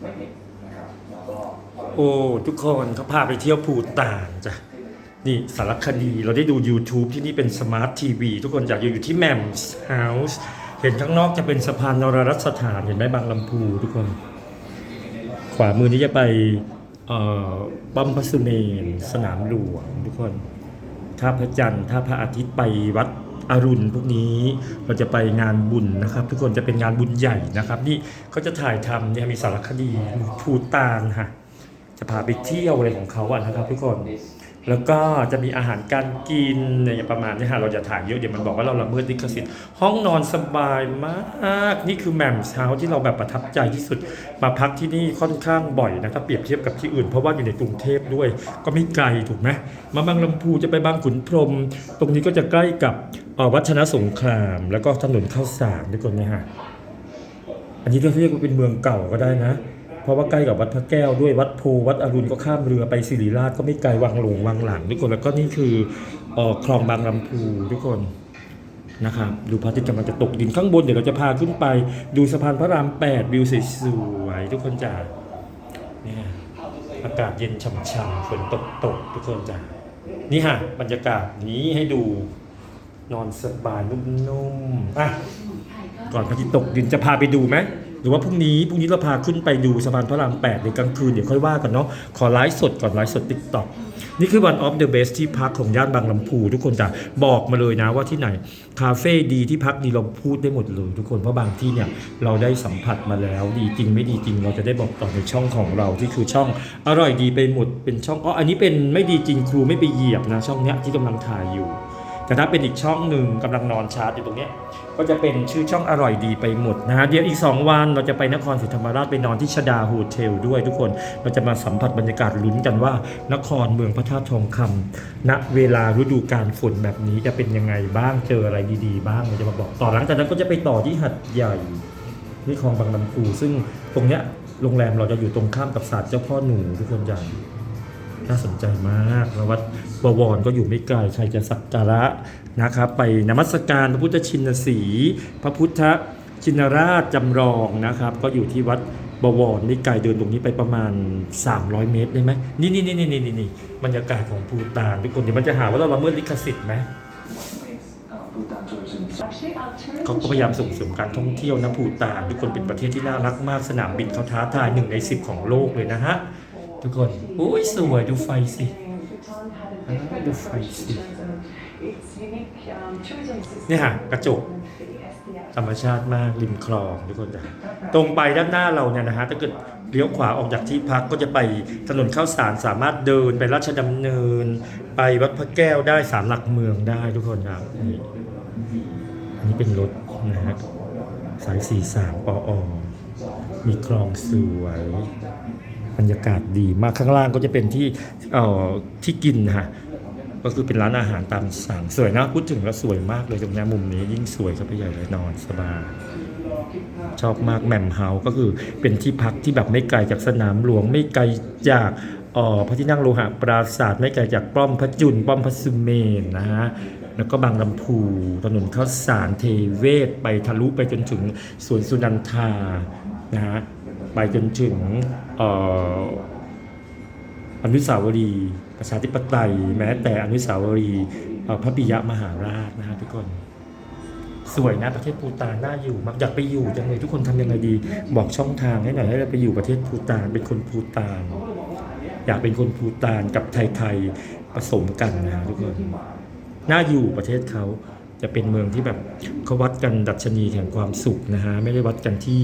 เทคนิคนะครับแล้วก็โอ้ ทุกคนเขาพาไปเที่ยวภูตานจ้ะ นี่สารคดีเราได้ดู YouTube ที่นี่เป็นสมาร์ททีวีทุกคนอยากอยู่ที่แมมส์เฮาส์เห็นข้างนอกจะเป็นสะพานนรรัตสถานเห็นไหมบางลำพูทุกคน ขวามือนี้จะไปเอ่อป้อมพสุเมนสนามหลวงทุกคนท่าพระจันทร์ท่าพระอาทิตย์ไปวัด อรุณพวกนี้เราจะไปงานบุญนะครับ ทุกคนจะเป็นงานบุญใหญ่นะครับ นี่เขาจะถ่ายทำเนี่ยมีสารคดีภูตานฮะจะพาไปเที่ยวอะไรของเขาอะนะครับ ทุกคน แล้วก็จะมีอาหารการกินเนี่ยอย่างประมาณนี้ฮะเราจะถ่ายเยอะเดี๋ยวมันบอกว่าเราละเมิดลิขสิทธิ์ห้องนอนสบายมาก นี่คือแหม่มเช้าที่เราแบบประทับใจที่สุด มาพักที่นี่ค่อนข้างบ่อยนะครับเปรียบเทียบกับที่อื่น เพราะว่าอยู่ในกรุงเทพด้วย ก็ไม่ไกลถูกไหมมาบางลำพูจะไปบางขุนพรม ตรงนี้ก็จะใกล้กับวัดชนะสงคราม แล้วก็ถนนข้าวสารทุกคนนะฮะอันนี้เรียกว่าเป็นเมืองเก่าก็ได้นะ เพราะว่าใกล้กับวัดพระแก้วด้วยวัดโพวัดอรุณก็ข้ามเรือไปสิริราชก็ไม่ไกลวังหลวงวังหลังทุกคนแล้วก็นี่คืออคลองบางลำพูทุกคนนะครับดูพระอาทิตย์กำลังจะตกดินข้างบนเดี๋ยวเราจะพาขึ้นไป ดูสะพานพระราม8วิวสวยๆทุกคนจ้าเนี่ยอากาศเย็นช่ำๆฝนตกตกๆทุกคนจ้านี่ฮะบรรยากาศนี้ให้ดูนอนสบายนุ่มๆอะก่อนพระอาทิตย์ตกดินจะพาไปดูไหม หรือว่าพรุ่งนี้พรุ่งนี้เราพาขึ้นไปดูสะพานพระราม8ในกลางคืนเดี๋ยวค่อยว่ากันเนาะขอไลฟ์สดก่อนไลฟ์สดติ๊กต็อกนี่คือ one of the best ที่พักของย่านบางลำพู ทุกคนจะบอกมาเลยนะว่าที่ไหน คาเฟ่ดีที่พักดีเราพูดได้หมดเลย ทุกคนเพราะบางที่เนี่ยเราได้สัมผัสมาแล้วดีจริงไม่ดีจริง เราจะได้บอกต่อในช่องของเราที่คือช่องอร่อยดีไปหมดเป็นช่องอ๋ออันนี้เป็นไม่ดีจริงครูไม่ไปเหยียบนะช่องเนี้ยที่กำลังถ่ายอยู่ แต่ถ้าเป็นอีกช่องหนึ่งกำลังนอนชาร์จอยู่ตรงนี้ก็จะเป็นชื่อช่องอร่อยดีไปหมดนะฮะเดี๋ยวอีก 2 วันเราจะไปนครศรีธรรมราชไปนอนที่ชดาโฮเทลด้วยทุกคนเราจะมาสัมผัสบรรยากาศลุ้นกันว่า นครเมืองพระธาตุทองคำณเวลาฤดูการฝนแบบนี้จะเป็นยังไงบ้างเจออะไรดีๆ บ้างเราจะมาบอกต่อหลังจากนั้นก็จะไปต่อที่หัดใหญ่ที่คลองบางลำพูซึ่งตรงเนี้ยโรงแรมเราจะอยู่ตรงข้ามกับศาลเจ้าพ่อหนูทุกคนใหญ่ น่าสนใจมากแล้ววัดบวรก็อยู่ไม่ไกลใครจะสักการะนะครับ ไปนมัสการพระพุทธชินสีพระพุทธชินราชจำลองนะครับ ก็อยู่ที่วัดบวรไม่ไกลเดินตรงนี้ไปประมาณ 300 เมตรได้ไหมนี่นี่นี่นี่นี่นี่บรรยากาศของภูตานทุกคนเดี๋ยวมันจะหาว่าเราละเมิดลิขสิทธิ์ไหมบูตานทัวริซึมเขาก็พยายามส่งเสริมการท่องเที่ยวนะภูตานทุกคนเป็นประเทศที่น่ารักมากสนามบินเขาท้าทายหนึ่งในสิบของโลกเลยนะฮะ ทุกคนโอ้ยสวยดูไฟสิดูไฟสิเนี่ยฮะกระจกธรรมชาติมากริมคลองทุกคนจ้ะตรงไปด้านหน้าเราเนี่ยนะฮะถ้าเกิดเลี้ยวขวาออกจากที่พักก็จะไปถนนข้าวสารสามารถเดินไปราชดำเนิน ไปวัดพระแก้วได้สามหลักเมืองได้ทุกคนครับนี่อันนี้เป็นรถนะฮะสายสี่สามปออมีคลองสวย บรรยากาศดีมากข้างล่างก็จะเป็นที่เอ่อที่กินนะฮะก็คือเป็นร้านอาหารตามสั่งสวยนะพูดถึงแล้วสวยมากเลยตรงนี้มุมนี้ยิ่งสวยครับพี่ใหญ่เลยนอนสบายชอบมากแหม่มเฮาก็คือเป็นที่พักที่แบบไม่ไกลจากสนามหลวงไม่ไกลจากอ่อพระที่นั่งโลหะปราสาทไม่ไกลจากป้อมพระจุลป้อมพระสุเมนนะฮะแล้วก็บางลำพูถนนข้าวสารเทเวศไปทะลุไปจนถึงสวนสุนันทานะฮะ ไปจนถึงอนุสาวรีย์ประชาธิปไตย แม้แต่อนุสาวรีย์พระปิยมหาราชนะฮะทุกคน สวยนะประเทศภูตานน่าอยู่มากอยากไปอยู่จังเลยทุกคนทำยังไงดี บอกช่องทางให้หน่อยให้เราไปอยู่ประเทศภูตานเป็นคนภูตาน อยากเป็นคนภูตานกับไทยๆผสมกันนะทุกคนน่าอยู่ประเทศเขาจะเป็นเมืองที่แบบเขาวัดกันดัชนีแห่งความสุขนะฮะไม่ได้วัดกันที่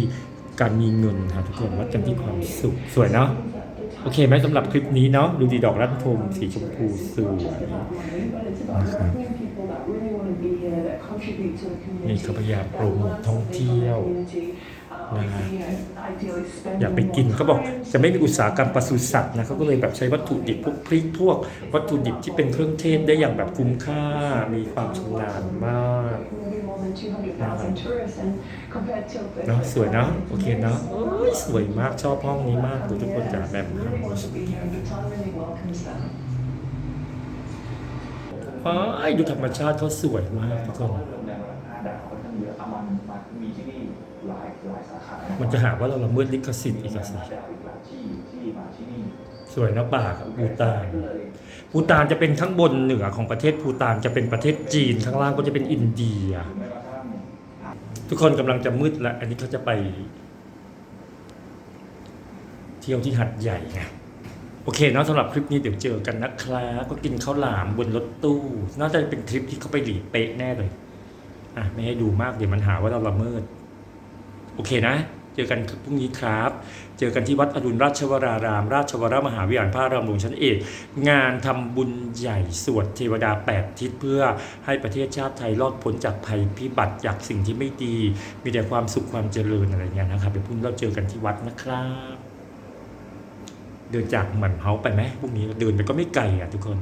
การมีเงินฮะทุกคนวัดกันที่ความสุขสวยเนาะโอเคไหมสำหรับคลิปนี้เนาะดูดีดอกรัตพมสีชมพูสวยนะครับนี่เขาพยายามโปรโมทท่องเที่ยว นะฮะอยากไปกินเขาบอกจะไม่มีอุตสาหกรรมปศุสัตว์นะเขาก็เลยแบบใช้วัตถุดิบพวกพริกพวก วัตถุดิบที่เป็นเครื่องเทศได้อย่างแบบคุ้มค่ามีความชำนาญมากเนาะสวยเนาะโอเคเนาะโอ้ยสวยมากชอบห้องนี้มากเลยทุกคนจ๋าแบบนี้อ๋อดูธรรมชาติเขาสวยมากทุกคนโรงแร มห้าดาวค่อนข้างเยอะอามันมามีที่นี่หลายหลายสาขามันจะหาว่าเราละเมิดลิขสิทธิ์อีกอะสิดาวอีกหลายที่ที่มาที่นี่สวยนะป่ากับภูตานภูตานจะเป็นข้างบนเหนือของประเทศภูตานจะเป็นประเทศจีนข้างล่างก็จะเป็นอินเดียแม้กระทั่งทุกคนกำลังจะมืดแล้วอันนี้เขาจะไป เที่ยวที่หัดใหญ่ไงโอเคเนาะสำหรับคลิปนี้เดี๋ยวเจอกันนะครับก็กินข้าวหลามบนรถตู้ น่าจะเป็นคลิปที่เขาไปหลีเป๊ะแน่เลย อะ ไม่ให้ดูมากเดี๋ยวมันหาว่าเราละเมิด โอเคนะ เจอกันพรุ่งนี้ครับ เจอกันที่วัดอรุณราชวราราม ราชวรมหาวิหารพระรามหลวงชั้นเอกงานทำบุญใหญ่สวดเทวดาแปดทิศเพื่อให้ประเทศชาติไทยรอดพ้นจากภัยพิบัติจากสิ่งที่ไม่ดี มีแต่ความสุขความเจริญอะไรเงี้ยนะครับเดี๋ยวพรุ่งนี้เราเจอกันที่วัดนะครับ เดินจากหมันเฮาไปไหมพรุ่งนี้เดินไปก็ไม่ไกลอะทุกคน